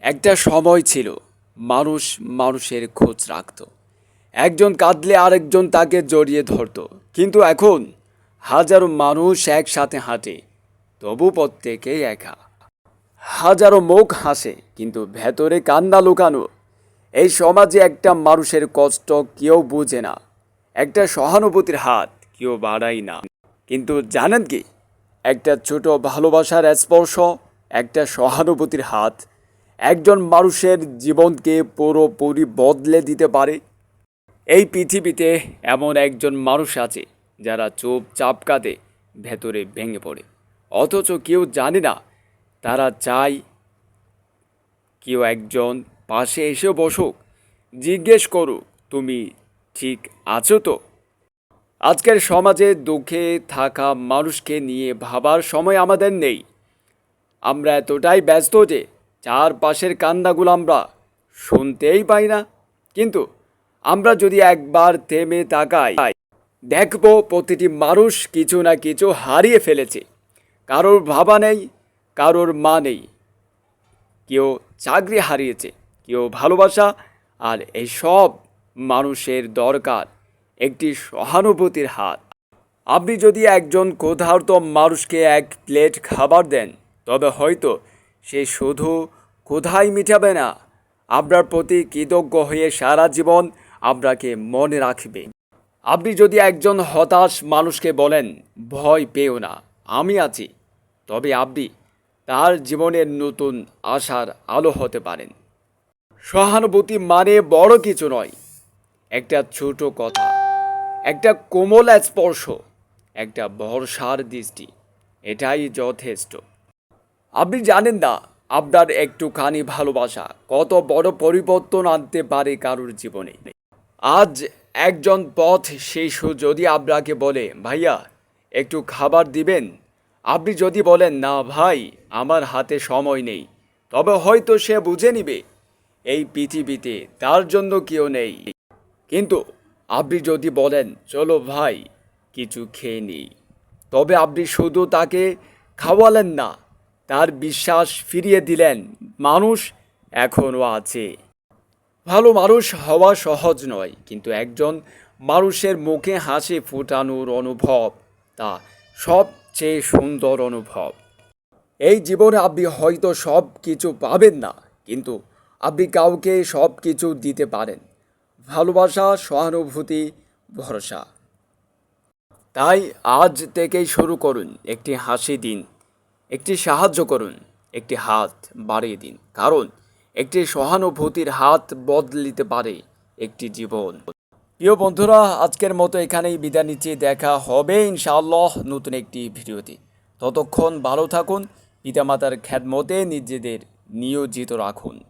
একটা সময় ছিল, মানুষ মানুষের খোঁজ রাখত। একজন কাঁদলে আরেকজন তাকে জড়িয়ে ধরত। কিন্তু এখন হাজারো মানুষ একসাথে হাঁটে, তবু প্রত্যেকেই একা। হাজারো মুখ হাসে, কিন্তু ভেতরে কান্না লুকানো। এই সমাজে একটা মানুষের কষ্ট কেউ বুঝে না। একটা সহানুভূতির হাত কেউ বাড়ায় না। কিন্তু জানেন কি? একটা ছোট ভালোবাসার স্পর্শ, একটা সহানুভূতির হাত একজন মানুষের জীবনকে পুরোপুরি বদলে দিতে পারে। এই পৃথিবীতে এমন একজন মানুষ আছে যারা চুপচাপ কাঁদে, ভেতরে ভেঙে পড়ে। অথচ কেউ জানে না, তারা চায় কেউ একজন পাশে এসে বসুক, জিজ্ঞেস করুক, তুমি ঠিক আছো তো? আজকের সমাজে দুঃখে থাকা মানুষকে নিয়ে ভাবার সময় আমাদের নেই। আমরা এতটাই ব্যস্ত যে চারপাশের কান্নাগুলো আমরা শুনতেই পাই না। কিন্তু আমরা যদি একবার থেমে তাকাই, দেখব প্রতিটি মানুষ কিছু না কিছু হারিয়ে ফেলেছে। কারোর ভাবা নেই, কারোর মা নেই। কেউ চাকরি হারিয়েছে, কেউ ভালোবাসা, আর এইসব মানুষের দরকার একটি সহানুভূতির হাত। আপনি যদি একজন ক্ষুধার্ত মানুষকে এক প্লেট খাবার দেন, তবে হয়তো সে শুধু কোথায় মিটাবে না, আপনার প্রতি কৃতজ্ঞ হয়ে সারা জীবন আপনাকে মনে রাখবে। আপনি যদি একজন হতাশ মানুষকে বলেন, ভয় পেও না, আমি আছি, তবে আপনি তার জীবনের নতুন আশার আলো হতে পারেন। সহানুভূতি মানে বড় কিছু নয়, একটা ছোট কথা, একটা কোমল স্পর্শ, একটা ভরসার দৃষ্টি, এটাই যথেষ্ট। আপনি জানেন না, আপনার একটুখানি ভালোবাসা কত বড় পরিবর্তন আনতে পারে কারোর জীবনে। আজ একজন পথ শিশু যদি আপনাকে বলে, ভাইয়া, একটু খাবার দিবেন? আপনি যদি বলেন, না ভাই, আমার হাতে সময় নেই। তবে হয়তো সে বুঝে নিবে, এই পৃথিবীতে তার জন্য কেউ নেই। কিন্তু আপনি যদি বলেন, চলো ভাই, কিছু খেয়ে নিই। তবে আপনি শুধু তাকে খাওয়ালেন না তার বিশ্বাস ফিরিয়ে দিলেন। মানুষ এখনও আছে। ভালো মানুষ হওয়া সহজ নয়, কিন্তু একজন মানুষের মুখে হাসি ফোটানোর অনুভব তা সবচেয়ে সুন্দর অনুভব। এই জীবনে আপনি হয়তো সব কিছু পাবেন না, কিন্তু আপনি কাউকে সব কিছু দিতে পারেন। ভালোবাসা, সহানুভূতি, ভরসা। তাই আজ থেকেই শুরু করুন একটি হাসি দিন। একটি সাহায্য করুন, একটি হাত বাড়িয়ে দিন। কারণ, একটি সহানুভূতির হাত বদলিতে পারে একটি জীবন। প্রিয় বন্ধুরা, আজকের মতো এখানেই বিদায় নিচ্ছি। দেখা হবে ইনশাআল্লাহ নতুন একটি ভিডিওতে। ততক্ষণ ভালো থাকুন, পিতামাতার খ্যাতমতে নিজেদের নিয়োজিত রাখুন।